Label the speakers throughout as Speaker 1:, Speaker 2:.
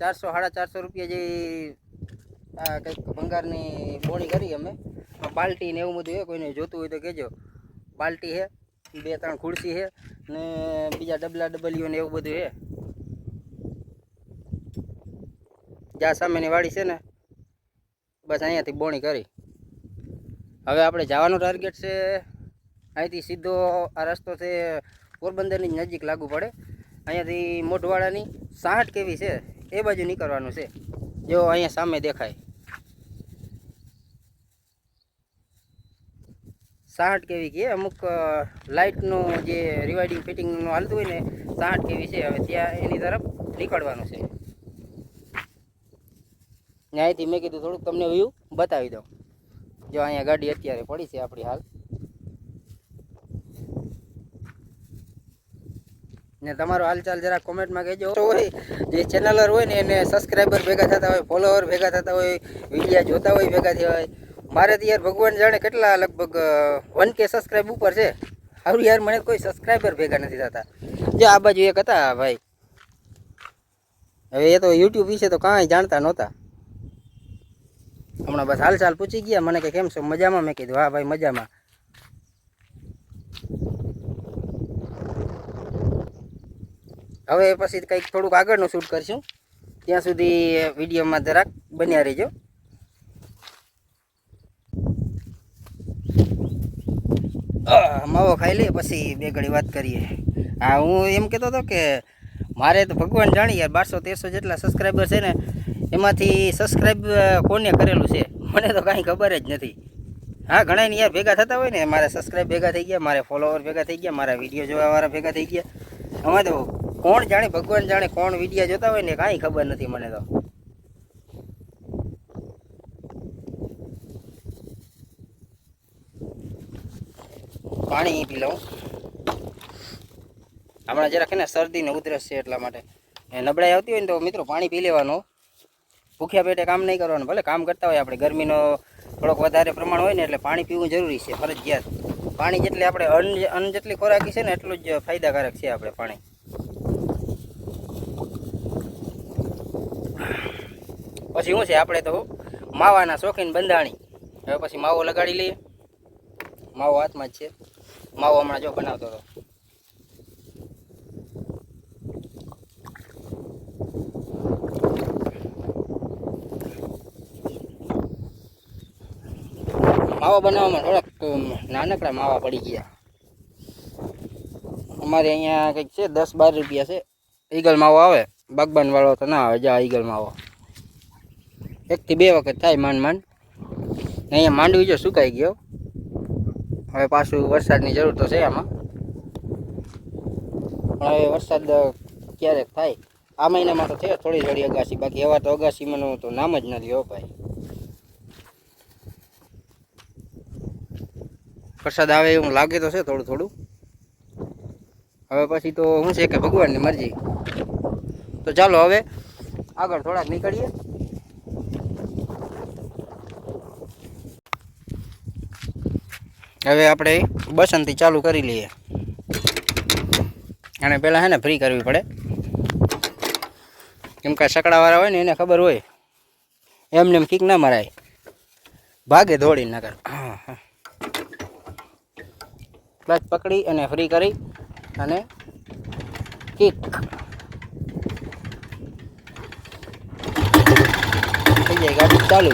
Speaker 1: ચારસો, સાડા ચારસો રૂપિયા જે આ કંઈક ભંગારની બોણી કરી અમે. બાલ્ટી ને એવું બધું છે, કોઈને જોતું હોય તો કહેજો. બાલ્ટી છે, બે ત્રણ ખુરશી છે ને બીજા ડબલા ડબલીઓ ને એવું બધું છે. જ્યાં સામેની વાડી છે ને, બસ અહીંયાથી બોણી કરી. હવે આપણે જવાનું ટાર્ગેટ છે, અહીંથી સીધો આ રસ્તો છે પોરબંદરની નજીક લાગુ પડે. અહીંયાથી મોઢવાડાની સાઠ કેવી છે? એ બાજુ નીકળવાનું છે. જો અહીંયા સામે દેખાય. સાઠ કેવી કે અમુક લાઇટનું જે રિવાઇડિંગ ફિટિંગનું હાલતું હોય ને, સાઠ કેવી છે. હવે ત્યાં એની તરફ નીકળવાનું છે. ન્યાયથી મેં કીધું થોડુંક તમને વ્યૂ બતાવી દઉં. જો અહીંયા ગાડી અત્યારે પડી છે આપણી હાલ. ને તમારો હાલચાલ જરા કોમેન્ટમાં કહેજો. હોય, જે ચેનલર હોય ને એને સબસ્ક્રાઈબર ભેગા થતા હોય ફોલોવર ભેગા થતા હોય વિડીયા જોતા હોય ભેગા થયા હોય, મારે યાર ભગવાન જાણે કેટલા લગભગ વન કે સબસ્ક્રાઈબ ઉપર છે. સારું યાર, મને કોઈ સબસ્ક્રાઈબર ભેગા નથી થતા. જે આ બાજુ એક હતા ભાઈ. હવે એ તો યુટ્યુબ વિશે તો કાંઈ જાણતા નહોતા. હમણાં બસ હાલચાલ પૂછી ગયા, મને કે કેમ છો? મજામાં? મેં કીધું, હા ભાઈ, મજામાં. હવે પછી કંઈક થોડુંક આગળનું શૂટ કરીશું. ત્યાં સુધી વિડીયોમાં જરાક બન્યા રહેજો. માવો ખાઈ લઈએ, પછી બે ઘડી વાત કરીએ. હા હું એમ કહેતો હતો કે મારે તો ભગવાન જાણી યાર, બારસો તેરસો જેટલા સબસ્ક્રાઈબર છે ને, એમાંથી સબસ્ક્રાઈબ કોને કરેલું છે? મને તો કાંઈ ખબર જ નથી. હા ઘણા ને યાર ભેગા થતા હોય ને, મારા સબસ્ક્રાઈબ ભેગા થઈ ગયા, મારા ફોલોવર ભેગા થઈ ગયા, મારા વીડિયો જોવાવાળા ભેગા થઈ ગયા. અમે તો કોણ જાણે, ભગવાન જાણે કોણ વિડિયા જોતા હોય ને કાંઈ ખબર નથી મને તો. પાણી પી લઉં. હમણાં જરાક ને શરદી ને ઉધરસ છે એટલા માટે. નબળાઈ આવતી હોય ને તો મિત્રો પાણી પી લેવાનું. ભૂખ્યા પેટે કામ નહીં કરવાનું, ભલે કામ કરતા હોય આપણે. ગરમીનો થોડોક વધારે પ્રમાણ હોય ને એટલે પાણી પીવું જરૂરી છે, ફરજિયાત. પાણી જેટલી આપણે અન્ન અન્ન જેટલી ખોરાકી છે ને એટલું જ ફાયદાકારક છે આપણે પાણી. પછી શું છે? આપણે તો માવાના શોખીન બંધાણી. હવે પછી માવો લગાડી લઈએ. માવો હાથમાં જ છે. માવો હમણાં જો બનાવતો હતો. માવો બનાવવામાં થોડાક નાનકડા માવા પડી ગયા. અમારે અહીંયા કંઈક છે, દસ બાર રૂપિયા છે. ઈગલ માવો આવે. બાગબાન વાળો તો ના આવે, જા ઈગલ માવો. એકથી બે વખત થાય માંડ માંડ. અહીંયા માંડવી જો સુકાઈ ગયો. હવે પાછું વરસાદની જરૂર તો છે આમાં. પણ હવે વરસાદ ક્યારેક થાય. આ મહિનામાં તો છે થોડી થોડી અગાસી બાકી એવા તો અગાસીમાંનું તો નામ જ નથી હો ભાઈ. વરસાદ આવે એવું લાગે તો છે થોડું થોડું. હવે પછી તો શું છે કે ભગવાનની મરજી. તો ચાલો હવે આગળ થોડાક નીકળીએ. હવે આપણે બસનથી ચાલુ કરી લઈએ. અને પહેલાં હે ને ફ્રી કરવી પડે. કેમ કે સકડાવાળા હોય ને એને ખબર હોય. એમને એમ કીક ના મરાય. ભાગે દોડી નગર ક્લચ પકડી અને ફ્રી કરી અને કિક. થઈ જાય ગાડી ચાલુ.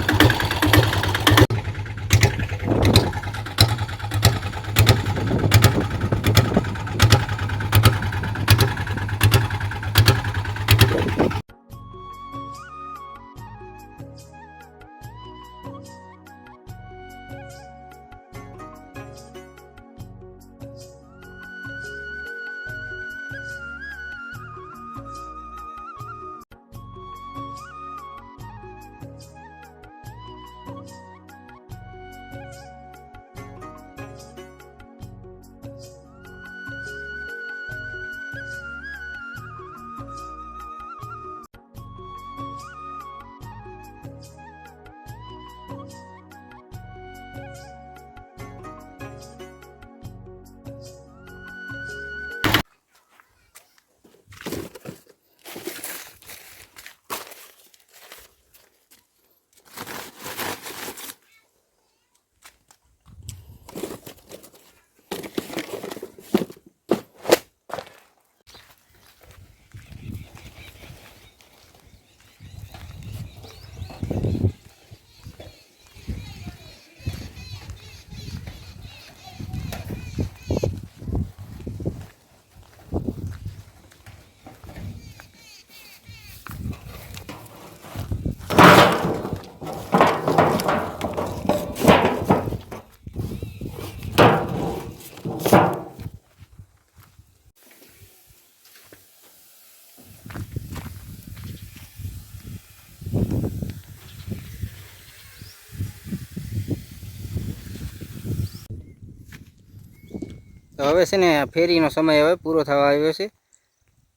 Speaker 1: હવે છે ને ફેરીનો સમય હવે પૂરો થવા આવ્યો છે.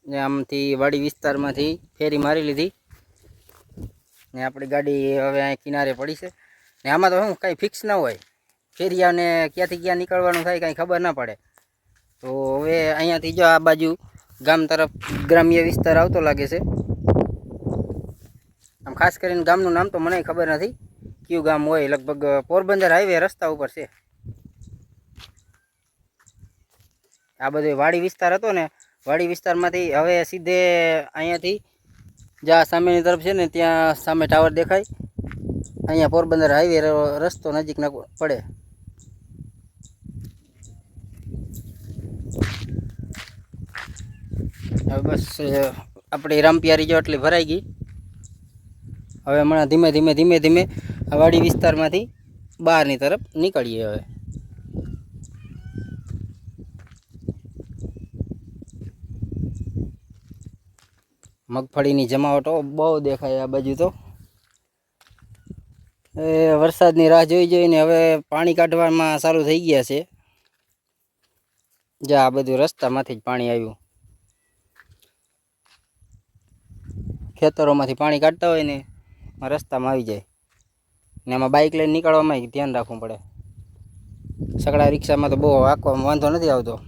Speaker 1: ને આમથી વાડી વિસ્તારમાંથી ફેરી મારી લીધી. ને આપણી ગાડી હવે અહીં કિનારે પડી છે. ને આમાં તો શું, કાંઈ ફિક્સ ના હોય. ફેરિયાને ક્યાંથી ક્યાં નીકળવાનું થાય કાંઈ ખબર ના પડે. તો હવે અહીંયાથી જો આ બાજુ ગામ તરફ ગ્રામ્ય વિસ્તાર આવતો લાગે છે. આમ ખાસ કરીને ગામનું નામ તો મને ખબર નથી. કયું ગામ હોય, લગભગ પોરબંદર હાઈવે રસ્તા ઉપર છે. આ બધો વાડી વિસ્તાર હતો ને, વાડી વિસ્તારમાંથી હવે સીધે અહીંયાથી જ્યાં સામેની તરફ છે ને, ત્યાં સામે ટાવર દેખાય. અહીંયા પોરબંદર હાઈવે રસ્તો નજીક ન પડે. હવે બસ, આપણી રામપિયારી જો એટલી ભરાઈ ગઈ. હવે હમણાં ધીમે ધીમે ધીમે ધીમે વાડી વિસ્તારમાંથી બહારની તરફ નીકળીએ હવે. મગફળીની જમાવટો બહુ દેખાય આ બાજુ તો. એ વરસાદની રાહ જોઈ જોઈને હવે પાણી કાઢવામાં સારું થઈ ગયા છે. જે આ બધું રસ્તામાંથી જ પાણી આવ્યું. ખેતરોમાંથી પાણી કાઢતા હોય ને રસ્તામાં આવી જાય. ને એમાં બાઇક લઈને નીકળવામાં ધ્યાન રાખવું પડે. સગડા રિક્ષામાં તો બહુ આંકવામાં વાંધો નથી આવતો.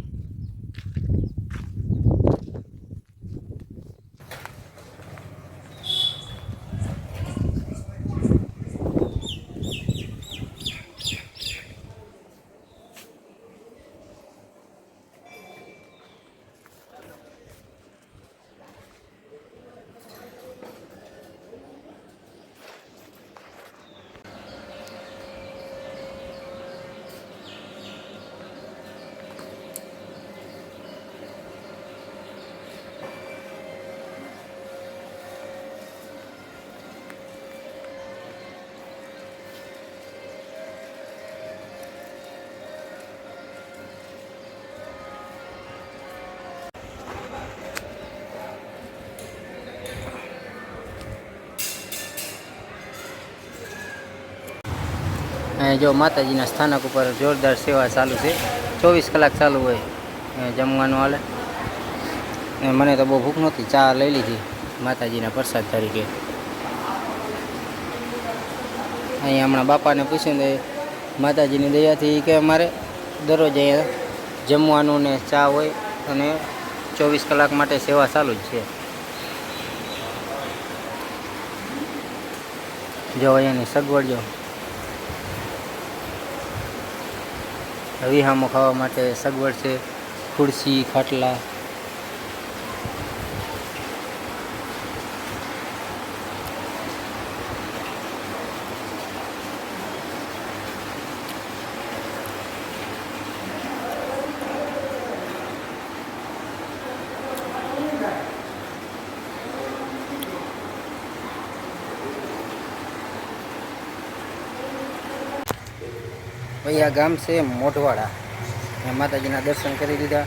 Speaker 1: જો માતાજીના સ્થાનક ઉપર જોરદાર સેવા ચાલુ છે. ચોવીસ કલાક ચાલુ હોય જમવાનું હાલે. મને તો બહુ ભૂખ નહોતી, ચા લઈ લીધી માતાજીના પ્રસાદ તરીકે. અહીં હમણાં બાપાને પૂછ્યું ને, માતાજીની દયાથી કે અમારે દરરોજ અહીંયા જમવાનું ને ચા હોય અને ચોવીસ કલાક માટે સેવા ચાલુ જ છે. જો અહીંયાની સગવડ જો વિહામો ખાવા માટે સગવડ છે ખુરશી ખાટલા આ ગામ છે મોઢવાડા. ત્યાં માતાજીના દર્શન કરી દીધા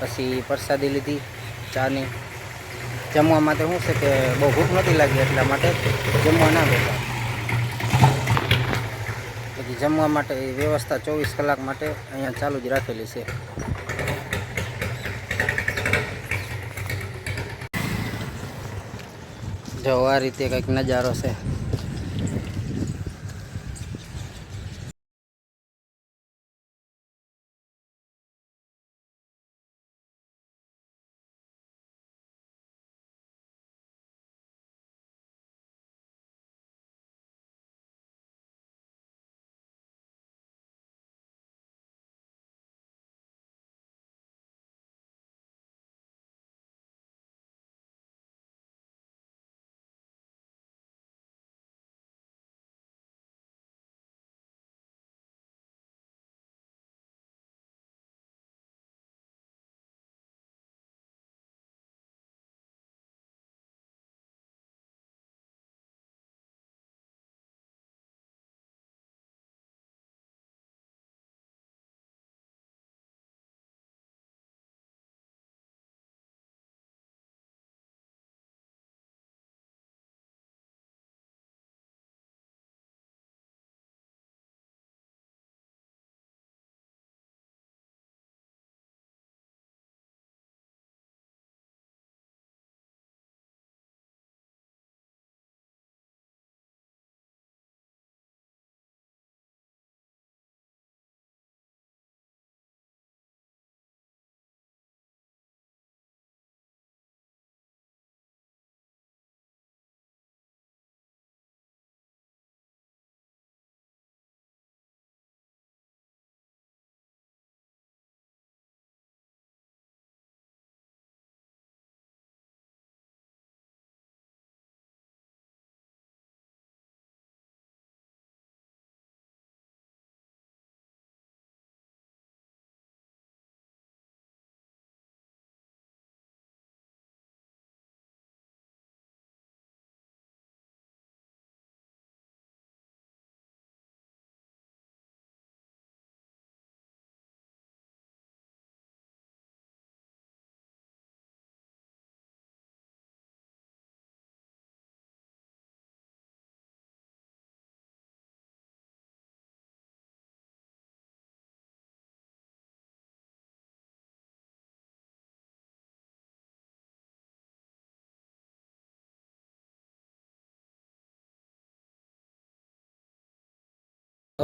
Speaker 1: પછી પ્રસાદી લીધી, ચાની. જમવા માટે શું છે કે બહુ ભૂખ નથી લાગી એટલા માટે જમવા ના બેઠા. પછી જમવા માટે વ્યવસ્થા ચોવીસ કલાક માટે અહીંયા ચાલુ જ રાખેલી છે. જો આ રીતે કંઈક નજારો છે.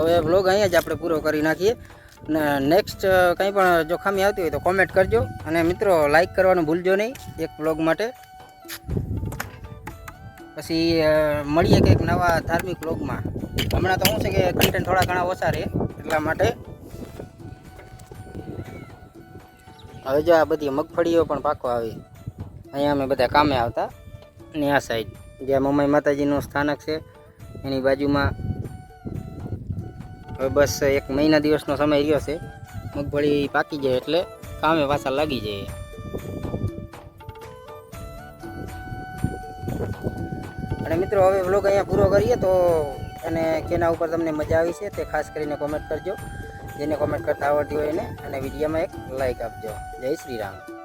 Speaker 1: હવે બ્લોગ અહીંયા જ આપણે પૂરો કરી નાખીએ. ને નેક્સ્ટ કંઈ પણ જો ખામી આવતી હોય તો કોમેન્ટ કરજો. અને મિત્રો લાઈક કરવાનું ભૂલજો નહીં, એક બ્લોગ માટે. પછી મળીએ કંઈક નવા ધાર્મિક બ્લોગમાં હમણાં તો શું છે કે કન્ટેન્ટ થોડા ઘણા ઓછા રહે, એટલા માટે. હવે જો આ બધી મગફળીઓ પણ પાકો આવી. અહીંયા અમે બધા કામે આવતા, ને આ સાઈડ જ્યાં મમ્મી માતાજીનું સ્થાનક છે, એની બાજુમાં હવે બસ એક મહિના દિવસનો સમય રહ્યો છે. મગફળી પાકી જાય એટલે કામે પાછા લાગી જાય અને મિત્રો, હવે વ્લોગ અહીંયા પૂરો કરીએ તો અને કેના ઉપર તમને મજા આવી છે તે ખાસ કરીને કોમેન્ટ કરજો. જેને કોમેન્ટ કરતા આવડતી હોય એને અને વિડીયોમાં એક લાઈક આપજો. જય શ્રી રામ.